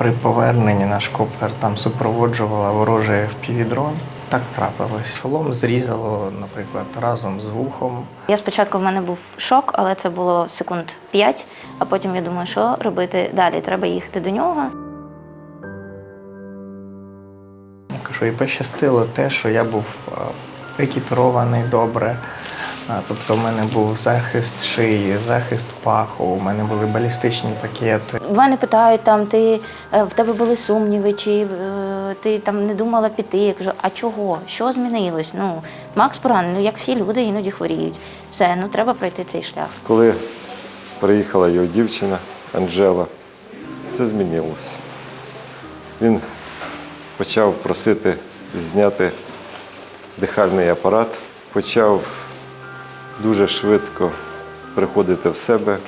При поверненні наш коптер там супроводжувала ворожий FPV-дрон. Так трапилось. Шолом зрізало, наприклад, разом з вухом. Я спочатку в мене був шок, але це було секунд 5, а потім я думаю, що робити далі? Треба їхати до нього. Я кажу, і пощастило те, що я був е, екіпірований добре. Тобто, в мене був захист шиї, захист паху, у мене були балістичні пакети. В мене питають там, ти е, в тебе були сумніви, чи е, ти там не думала піти. Я кажу, а чого? Що змінилось? Ну, Макс поранений, ну як всі люди іноді хворіють. Все, ну треба пройти цей шлях. Коли приїхала його дівчина Анжела, все змінилося. Він почав просити зняти дихальний апарат, почав дуже швидко приходити в себе.